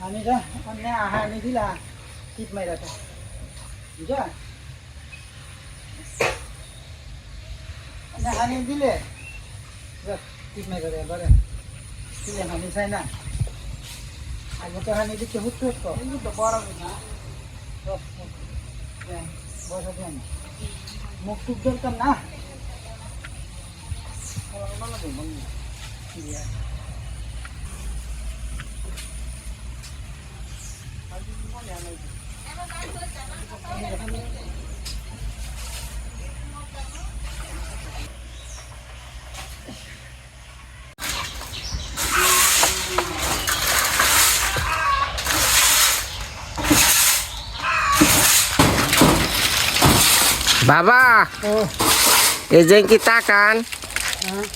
হানি যা অন্য হানি দিলা টিপ মাইরা তা বুঝা অন্য হানি দিলে যাক, টিপ মাইরা দেয় বারে দিলে হানি চাই না। আগে তো হানি দিতে হুট হুট তো কিন্তু তো বড় না বস বস। দেন, বসা দেন মুখ টুক দরকার না Yeah. বাবা ও এই যে কি তাকান হ্যাঁ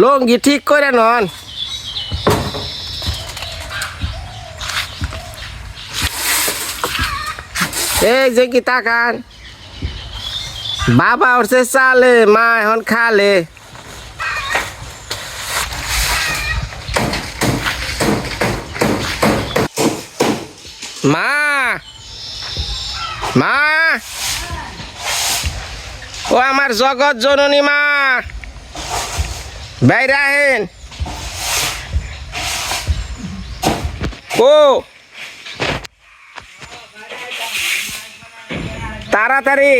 লঙ্গি ঠিক করে নন এই যে কি তাকান বাবা উঠছে চালে মা এখন খালে মা মা ও আমার জগৎ জননী মা। বাইরে আহেন ও। তাড়াতাড়ি।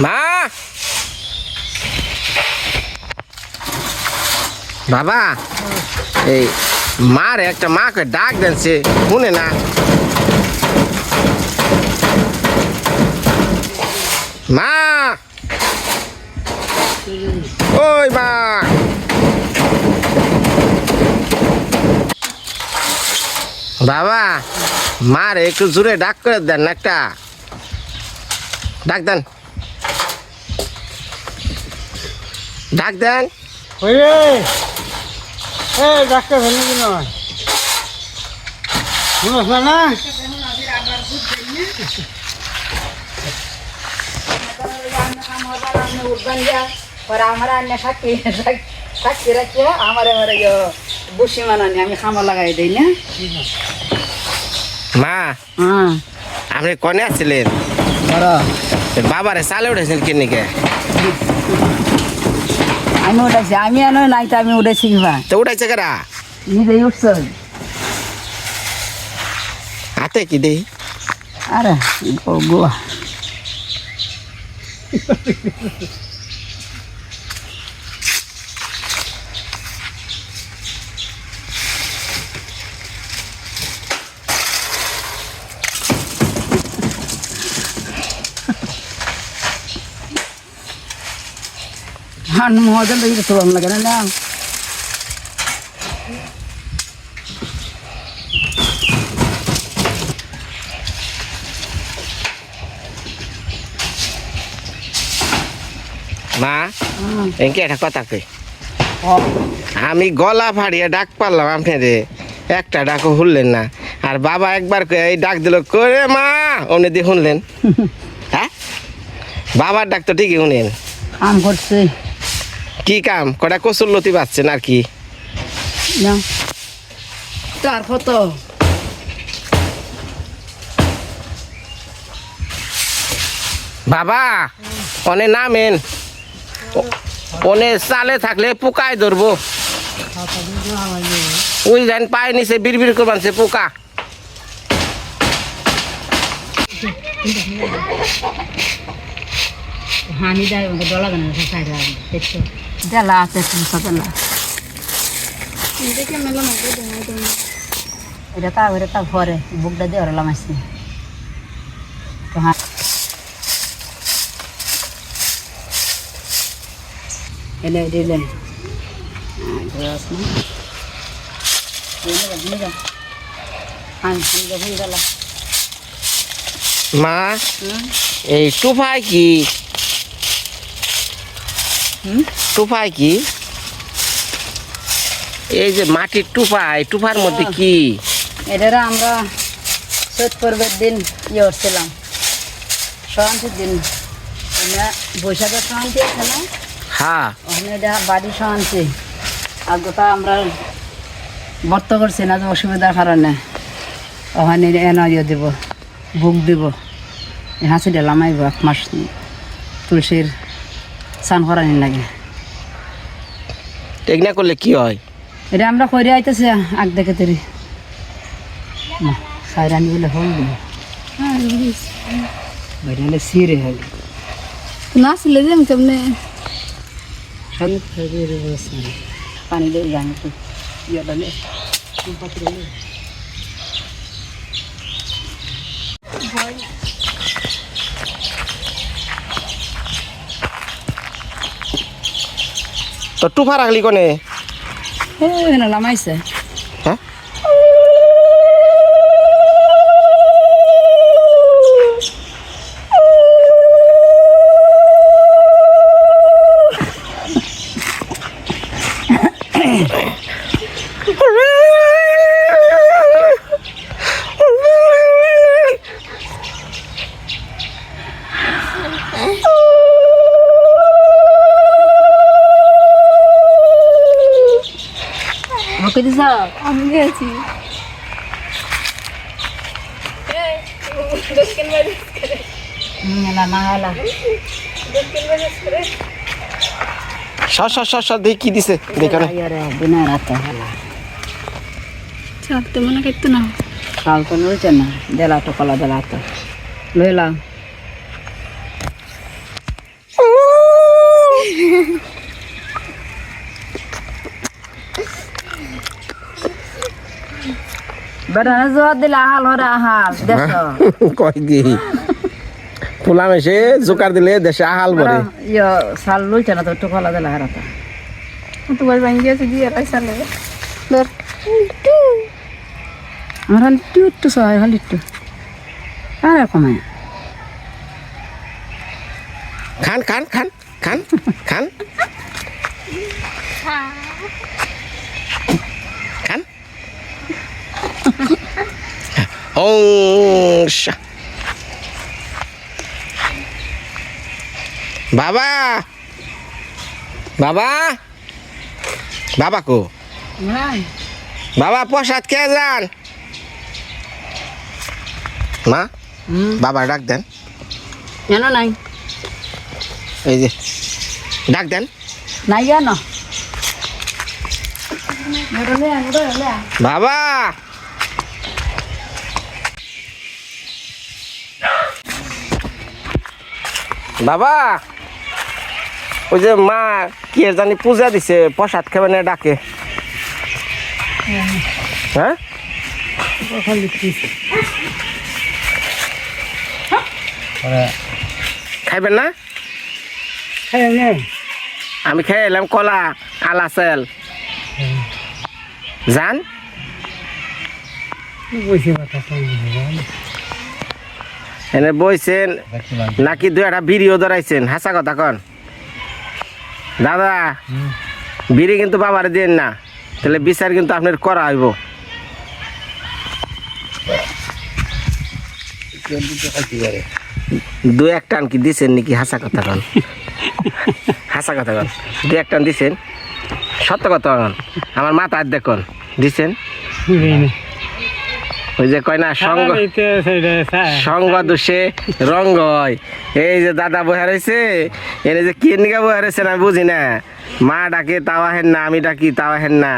মা। বাবা এই মার, একটা মাকে ডাক দেন সে, শুনে না। মা! ওই মা! বাবা, মার, একটু জোরে ডাক করে দেন একটা। ডাক দেন। ডাক দেন। এ ডাক্তার ভেঙে দিন শুনোস না না আমার সাক্ষী সাক্ষী রাখি আমার আমার বসি মানানি আমি খামা লাগাই দিই না? মা হ্যাঁ। আপনি কনে আসছিলেন বাবারে চালে উঠেছেন কিনিকে আমি উঠেছি আমি আনো নাই তো আমি উঠেছি কিবা। তো উঠাইছে কারা? নিজেই উঠছ। হাতে কি দেই? আরে গোয়া। হান লাগে তো ভালো লাগে না মা হুম এনকে একটা কথা কই? আমি গলা ফাড়িয়ে ডাক পারলাম আপনারে একটা ডাকও শুনলেন না। আর বাবা একবার এই ডাক দিল করে মা? অমনি দিয়ে শুনলেন। হ্যাঁ? বাবার ডাক তো ঠিকই শুনেন। কাম করছে। কি কাম? কটা কচুর লতি পাচ্ছেন আর কি? না। তার কত বাবা অনে নামেন। অনে চালে থাকলে পোকায় ধরবো। ওই যান পায় নিচে বিড় করবান সে পোকা। হানি দেয় ডলা সাইড দেখছ? দেলা আছে তুমসা দেলা এটা তা এটা তা ঘরে বুকটা দিয়ে ওরা লামাইছি তো হ্যাঁ হ্যাঁ হয়ে মা, এই টুফাই কি? টুফাই কি? এই যে মাটির টুফাই টুফার মধ্যে কি? এটারা আমরা চৈত পর্বের দিন ইয়ে করছিলাম। সরান্তির দিন। আমরা বৈশাখের সরান্তি আছে না? হ্যাঁ। ওখানে এটা বাড়ি সরান্তি আর গোটা আমরা বর্ত করছি না যে অসুবিধার কারণে। ওখানে এনে ইয়ে দিব বুক দিব। হাসি দিলাম আইব এক মাস তুলসীর স্নান করানি লাগে। এগুলা করলে কি হয়? এটা আমরা করে আইতেছি আগ দেখে তেরি। সাইরানি বলে হল বাইরে সিরে হল। নাচলে যে কেমনে? সন্ধ্যে খাইয়ে দেবো পানি দিয়ে জানি তো ইয়েটা তো টুফা রাখলি কনে? লামাইছে হ্যাঁ ওকে দিছ না না হলা সর সর সর সর দেখি কি দিছে দেখানে রে দিনে রাতে হলা। চাপতে মনে করতো না। কাল তো নড়ছে না দেলা তো কলা দেলা তো। লইলাম। বেটা জোয়ার দিলে আহাল হরে আহাল দেখো। কয় কি? এসে জোকার দিলে দেশে আহাল বলে ইয়ে সাল লইছে না তো একটু কলা দিলে হারাতা তোমার ভাঙি গেছে দিয়ে পাইসালে ধর। আমার খালি একটু একটু সহায় খালি একটু। আর কমায় খান খান খান খান খান। খান বাবা! বাবা! বাবা কো? বাবা প্রসাদ কে যান। মা বাবা ডাক দেন। কেন নাই? এই যে ডাক দেন। নাই কেন? বাবা! বাবা ওই যে মা কি জানি পূজা দিছে প্রসাদ খাবে না ডাকে। হ্যাঁ? খাইবেন না? আমি খেয়ে এলাম কলা আলা সেল জান এনে বইছেন, নাকি দুই একটা বিড়িও ধরাইছেন? হাসা কথা কন। দাদা, বিড়ি কিন্তু বাবারে দেন না, তাহলে বিচার কিন্তু আপনার করা হইব। দু এক টান কি দিছেন নাকি? হাসা কথা কন। হাসা কথা কন। দু এক টান দিছেন। সত্য কথা কন। আমার মাথা দেখুন দিছেন? ওই যে কয় না সঙ্গ সঙ্গ দোষে রঙ্গ হয় এই যে দাদা বহে রয়েছে এনে যে কি নিকা বহে রয়েছে আমি বুঝি না? মা ডাকে তাওয়া হেন না আমি ডাকি তাওয়া হেন না।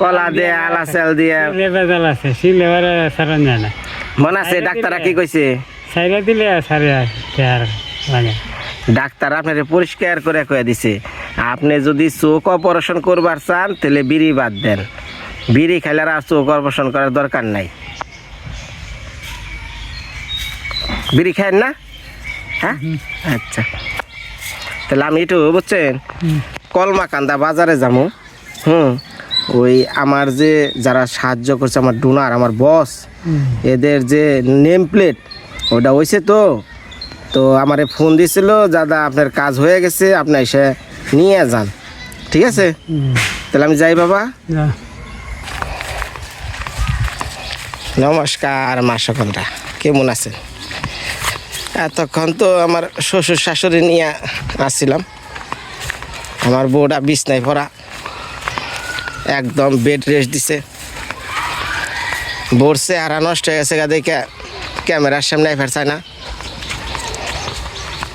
কলা দিয়ে আলা চাল দিয়ে। না। মনে আছে ডাক্তাররা কি কইছে? সাইডে দিলে সারে আর লাগে। ডাক্তার আপনার পরিষ্কার করে কয়ে দিছে আপনি যদি চোখ অপারেশন করবার চান তাহলে বিড়ি বাদ দেন। বিড়ি খাইলে আর চোখ অপারেশন করার দরকার নাই। বিড়ি খায়েন না? হ্যাঁ? আচ্ছা। তাহলে আমি একটু বুঝছেন? কলমা কান্দা বাজারে যাব হুম? ওই আমার যে যারা সাহায্য করছে আমার ডোনার আমার বস এদের যে নেম প্লেট ওটা হয়েছে তো। তো আমারে ফোন দিছিল দাদা আপনার কাজ হয়ে গেছে আপনি এসে নিয়ে যান। ঠিক আছে? তাহলে আমি যাই বাবা। নমস্কার, মা সকলরা। কেমন আছেন? এতক্ষণ তো আমার শ্বশুর শাশুড়ি নিয়ে আসছিলাম। আমার বউটা বিছনায় পড়া একদম বেড রেস্ট দিছে। বোর চেহারা নষ্ট হয়ে গেছে গা দেখে, ক্যামেরার সামনে ফের চায় না।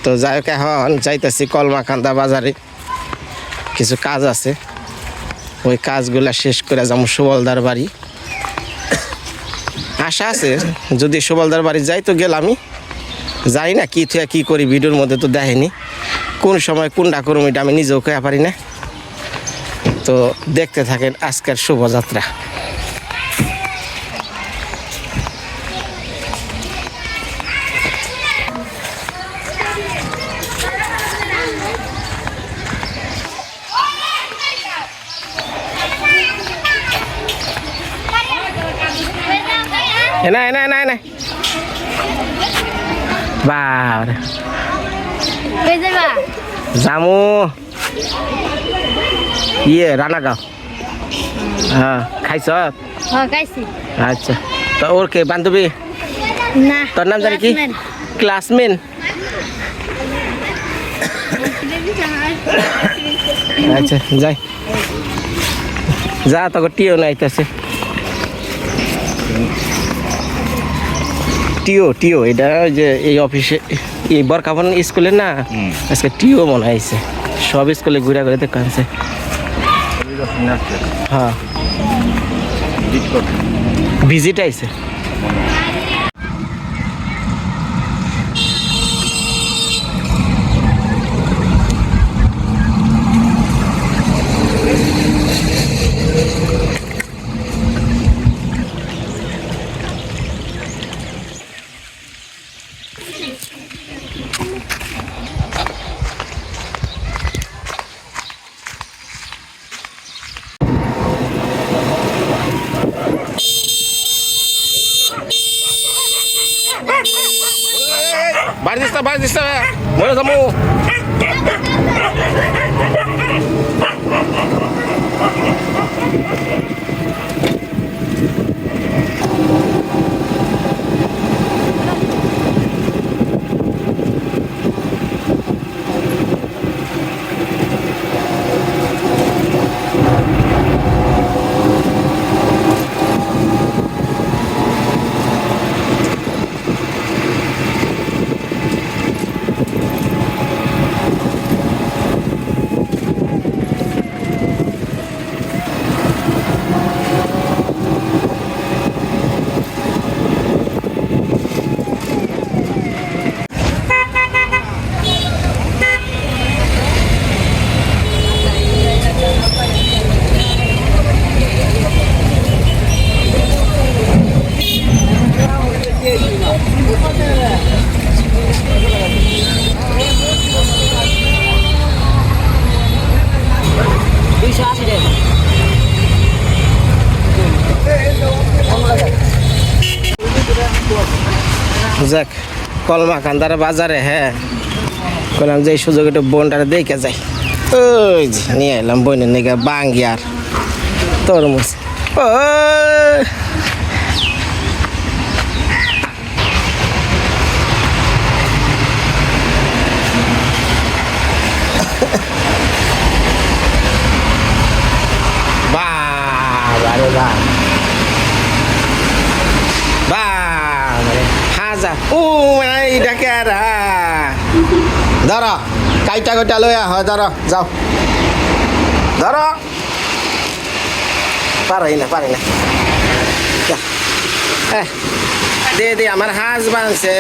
তো যাই হোক, এখন যাইতেছি কলমাকান্দা বাজারে। কিছু কাজ আছে। ওই কাজগুলা শেষ করে যাব সুবলদার বাড়ি। আশা আছে। যদি সুবলদার বাড়ি যাই তো গেল আমি যাই না কী থুয়া কী করি, ভিডিওর মধ্যে তো দেখেনি। কোন সময় কোন ডাকুরমিটা আমি নিজেও খেয়া পারি না। তো দেখতে থাকেন আজকের শুভযাত্রা। এনা এনা এনা এনা বাবা কই যাবা জামু ইয়ে রানাগাঁও হ্যাঁ খাইছ হ খাইছি আচ্ছা তো ওর কে বান্ধবী না তোর নাম জানি কি classmate। ক্লাসমেট আচ্ছা যাই যা তোকে টিও নাইতেছে টিও টিও এটা যে এই অফিসে এই বরকাবন স্কুলে না আজকে টিও মনে হয়েছে। সব স্কুলে ঘুরে ঘুরে দেখতে আনছে হ্যাঁ। ভিজিট আইছে। কলমা কান্দার বাজারে হ্যাঁ। কলাম যে সুযোগ একটু বোনটারে দেখে যাই। ওই যে, নিয়ে এলাম বোনের নিকে বাঙ্গি আর তরমুজ। ও রে বাবা বাবারে হাজা ও এই ডাকেরা। ধরো কাইটা কইটা লই আহ ধরো যাও। ধরো। পারই না পারি না দে দে আমার হাঁস বানছে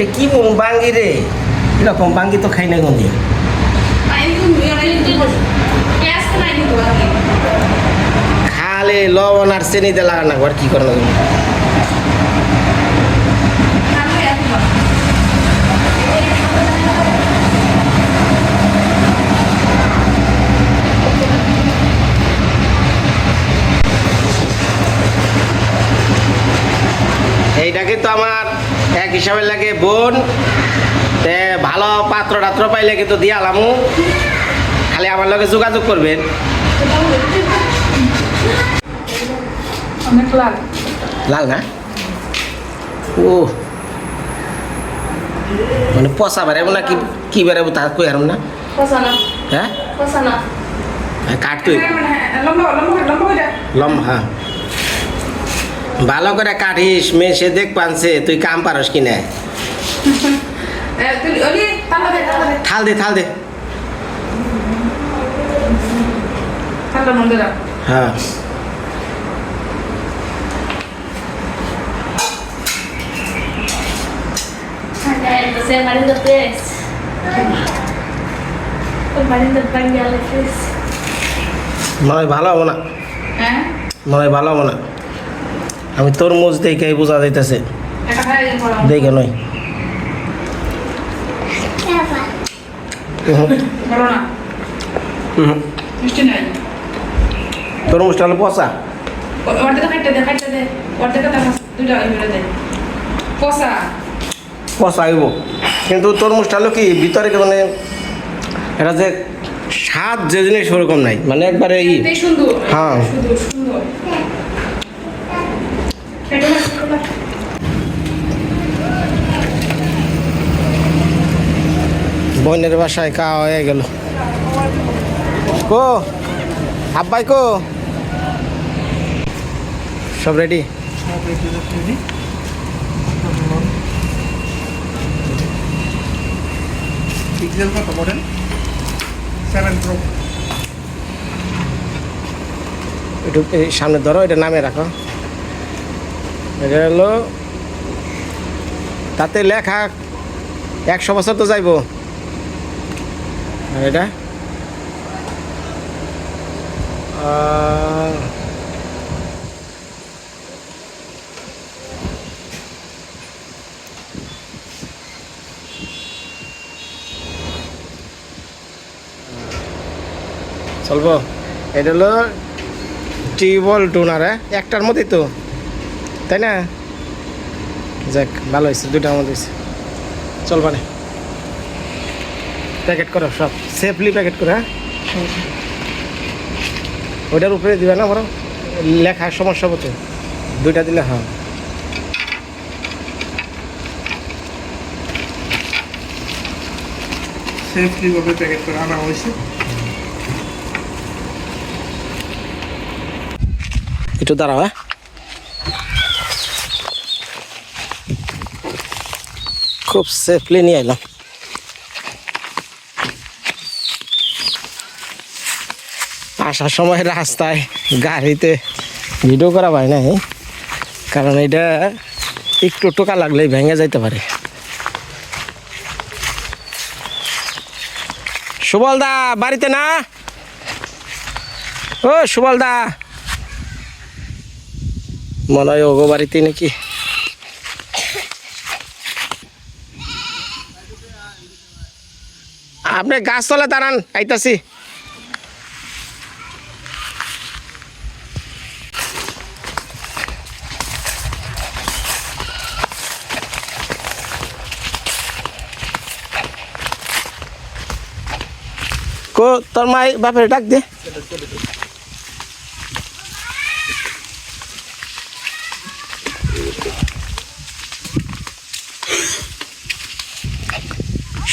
এটা কি বাঙ্গি রে? এরকম বাঙ্গি তো খাই না গন্ধি খালে লবণ আর চেনিতে লাগানো আর কি করানো যাবে এইটাকে তো আমার এক হিসাবে লাগে বোন। তে ভালো পাত্র টাত্র পাইলে কিন্তু দিয়ে আলামু খালি আমার লগে যোগাযোগ করবেন। লাল। লাল না? ও মানে পচা বেড়াবো না কি কি বেড়াবো তা কই হারম না? হ্যাঁ? ফসানা কাট তুই লম্বা লম্বা লম্বা করে লম্বা হ্যাঁ। ভালো করে কাটিস মেয়ে সে দেখ পানছে তুই কাম পারস কি না তালা দে থাল দে। থাল হ্যাঁ। Entonces. মনে হয় ভালো হব না। হ্যাঁ? মনে হয় ভালো হব না। আমি তরমুজ দেখে বোঝা যাইতেছে। দেখে নয়। তরমুজটা হলো পচা। পচা হইব। কিন্তু তরমুজটা হলো কি ভিতরে মানে এটা যে স্বাদ যে জিনিস ওরকম নাই। মানে একবারে হ্যাঁ। সুন্দর সুন্দর এটা না এটা বোনের বাসায় খাওয়া হয়ে গেল। কো আব্বাই কো? সব রেডি পিক্সেল কত বলেন সেভেন প্রো একটু এই সামনে ধরো এটা নামে রাখো। এটা হলো তাতে লেখা একশো বছর তো যাইবো। আর এটা? চলবো। এটা হলো টিউবওয়েল টুনারে একটার মধ্যেই তো তাই না? যাক ভালো হয়েছে দুটার মধ্যে হয়েছে। চল মানে প্যাকেট করো সব। সেফলি প্যাকেট করো হ্যাঁ? ওইটার উপরে দিবে না বরং লেখার সমস্যা হতো দুইটা দিলে হ্যাঁ। সেফলি ভাবে প্যাকেট করে আনা হয়েছে। একটু দাঁড়াও হ্যাঁ? খুব সেফলি নিয়ে এলাম আসার সময় রাস্তায় গাড়িতে ভিডিও করা হয় নাই। কারণ এটা একটু টোকা লাগলেই ভেঙে যাইতে পারে। সুবল দা বাড়িতে না? ও সুবল দা মনে হয় ওগো বাড়িতে নাকি। আপনি গাছ গাছতলা দাঁড়ান, আইতাছি। কো, তোর মাই বাপের ডাক দে।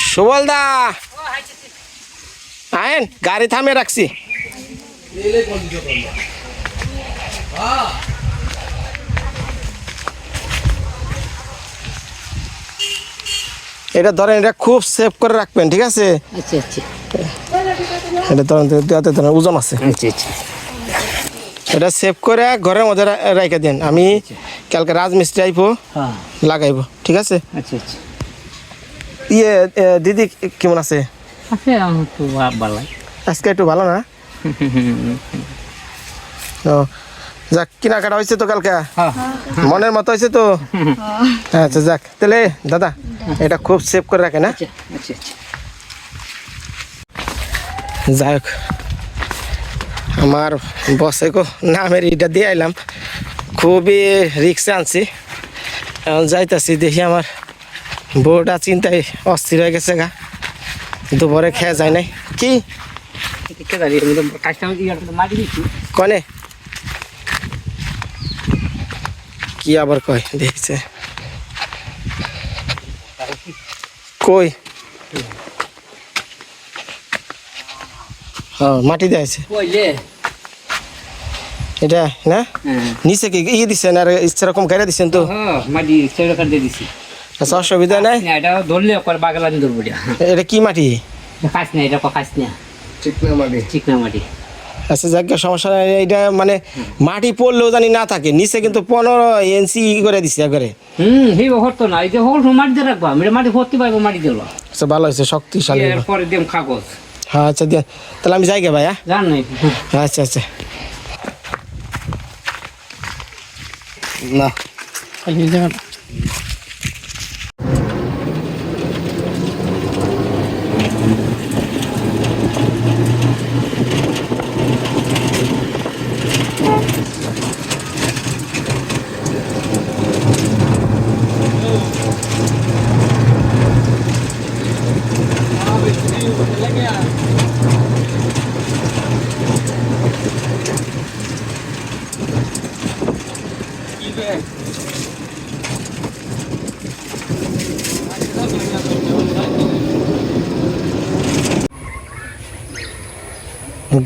সুবল দা। আয়েন, গাড়ি থামে রাখছি। এটা ধরেন, এটা খুব সেভ করে রাখবেন, ঠিক আছে? আচ্ছা আচ্ছা। এটা ধরেন ওজন আছে। এটা সেভ করে ঘরের মধ্যে রা- রাইখে দেন আমি কালকে রাজমিস্ত্রি আইবো হ্যাঁ। লাগাইবো ঠিক আছে? আচ্ছা আচ্ছা। ইয়ে দিদি কেমন আছে? আজকে একটু ভালো না? ও যাক কেনাকাটা হয়েছে তো কালকে? হ্যাঁ। মনের মতো হয়েছে তো? আচ্ছা যাক। তাহলে দাদা এটা খুব সেভ করে রাখে না আচ্ছা আচ্ছা আচ্ছা। যাই হোক, আমার বসে গো নামের ইটা দিয়ে আইলাম। খুবই রিক্সে আনছি। এখন যাইতাছি দেখি আমার বউটা চিন্তায় অস্থির হয়ে গেছে গা। দুপুরে খেয়ে যায় নাই। কি? কনে? কি আবার কয়? দেখছে। কই? মাটি দিয়েছে কইলে? এটা না? হ্যাঁ। নিচে কি ইয়ে দিচ্ছেন আর সেরকম গাড়ি দিচ্ছেন তো? হ্যাঁ মাটি দিয়ে দিছি। আচ্ছা অসুবিধা নাই? এটা ধরলে বাগালানি ধরবো এটা। এটা কি মাটি? না এটা না চিকনা মাটি। চিকনা মাটি। আচ্ছা যাক সমস্যা নাই। এটা মানে মাটি পড়লেও জানি না থাকে। নিচে কিন্তু পনেরো ইঞ্চি করে দিছে একবারে। হুম সেই না। এই যে হল মাটি দিয়ে রাখব মাটি ভর্তি পাইবো মাটি দিল আচ্ছা ভালো হয়েছে শক্তিশালী। এরপরে দিম কাগজ হ্যাঁ আচ্ছা দিয়া। তাহলে আমি যাই গে ভাই হ্যাঁ? নাই আচ্ছা আচ্ছা। না।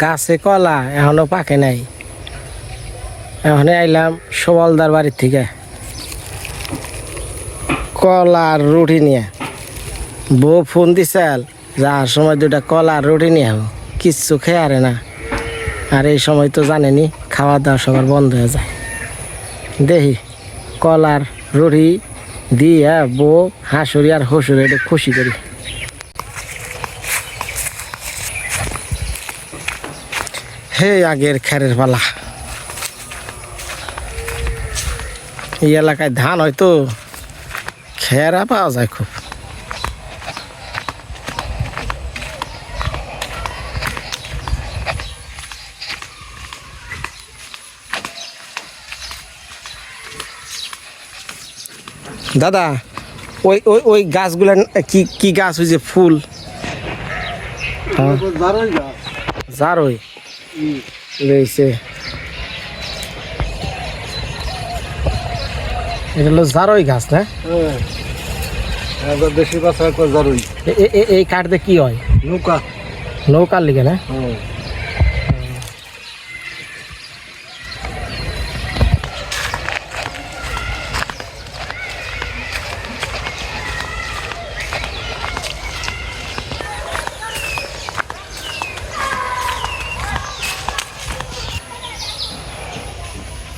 গাছে কলা এখনও পাকে নাই। এখন আইলাম সবলদার বাড়ির থেকে। কলা আর রুটি নিয়ে। বউ ফোন দিছাল যাওয়ার সময় দুটা কলা আর রুটি নিয়ে আহো কিচ্ছু খেয়ে আরে না। আর এই সময় তো জানেনি খাওয়া দাওয়া সবার বন্ধ হয়ে যায়। দেখি কলার রুটি দিয়ে বউ হাঁসুরি আর হসুরি একটু খুশি করি। হে আগের খেরের পালা। এই এলাকায় ধান হয়তো খেরা পাওয়া যায় খুব। দাদা ওই ওই ওই গাছগুলো কি কি গাছ ওই যে ফুল? হ্যাঁ। জারই। রয়েছে এটা হলো জারই গাছ না? দেশি গাছ একবার জারুই। এই কাঠতে কি হয়? নৌকা। নৌকার লিগে না?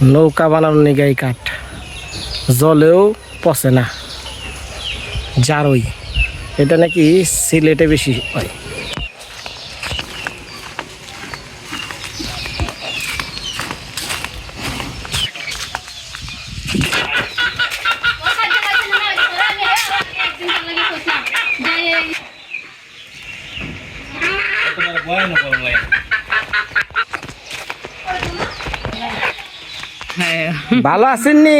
নৌকা বানানো নিগাই কাঠ। জলেও পচে না। জারই। এটা নাকি সিলেটে বেশি হয়। ভালো আছেননি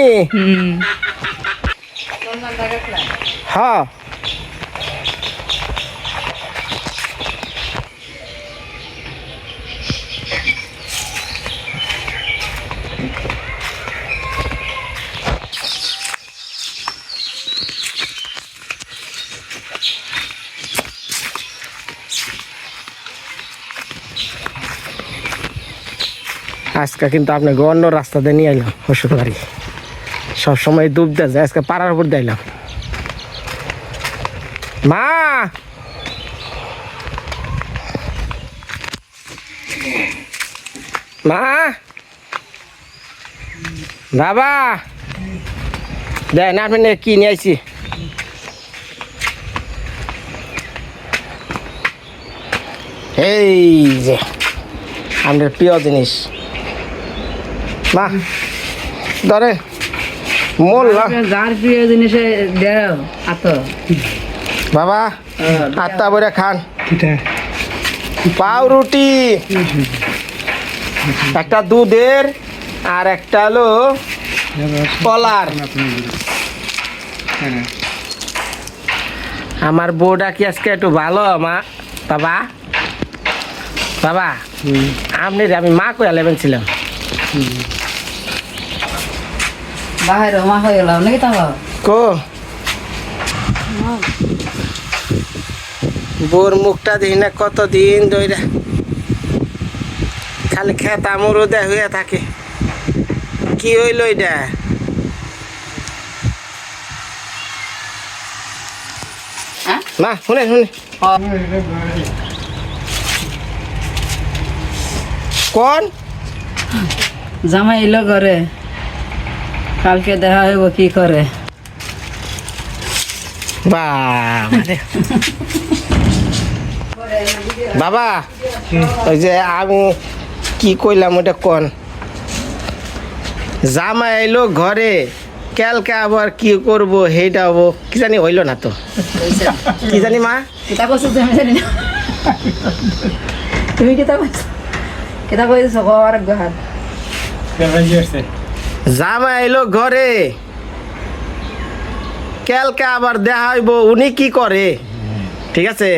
হ্যাঁ। আজকে কিন্তু আপনাকে অন্য রাস্তাতে নিয়ে এলাম ওষুধ বাড়ি সবসময় ডুব দেওয়া যায়, আজকে পাড়ার উপর দিলাম মা! মা! বাবা! দেখ না আপনি কি নিয়ে আইছি? এই যে, আমাদের প্রিয় জিনিস। মা ধরে মোল্লা যার প্রিয় জিনিসে দেও আত। বাবা আত্মা বইরা খান। পাউরুটি। একটা দুধের আর একটা হলো কলার। আমার বউটা কি আজকে একটু ভালো মা? বাবা? বাবা? আপনি আমি মা কয়ে লেবেন ছিলাম। বাহির মা হয়ে গেলাম নাকি তাও কো। বোর মুখটা দেখি না কতদিন ধরে খালি খেতা মুরুদে হয়ে থাকে। কি হইল এটা? হ্যাঁ? মা শুনে শুনে। কোন? জামাই এলো ঘরে। কালকে দেখা হইব কি করে? বাবা বাবা ওই যে আমি কি কইলাম ওটা কোন? জামা এলো ঘরে কালকে আবার কি করব সেইটা হব কি জানি হইল না তো। কি জানি মা? কিতা কইছো তুমি জানি না। তুমি কিতা কইছো? কিতা কইছো? ঘর ঘর জামা এলো ঘরে। কালকে আবার দেখা হইব উনি কি করে? ঠিক আছে?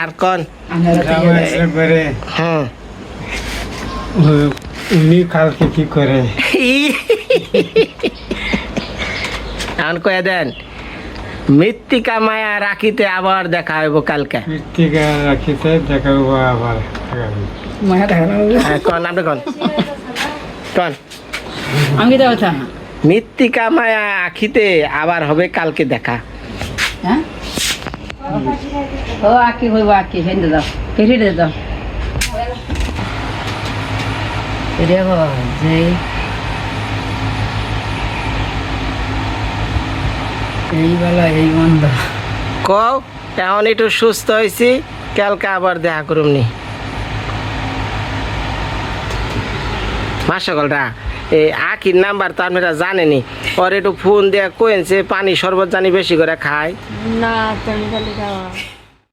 আর কন? হুম উনি কালকে কি করে? এখন কয়ে দেন মৃত্তিকা মায়া রাখিতে আবার দেখা হইব কালকে। মৃত্তিকা রাখিতে আবার দেখা না হ্যাঁ, কন আপনি কন? কন। আমি কথা মৃত্তিকা মায়া আখিতে আবার হবে কালকে দেখা। হ্যাঁ? ও আকি হইব আকি দাও দে দাও দেখো যে এই বেলা এই বন্ধ কও এখন একটু সুস্থ হয়েছি কালকে আবার দেখা করুমনি। মা সকলরা এই আখির নাম্বার তো আপনারা জানেনি ওর একটু ফোন দিয়ে কয়েছে পানি শরবত জানি বেশি করে খায়। না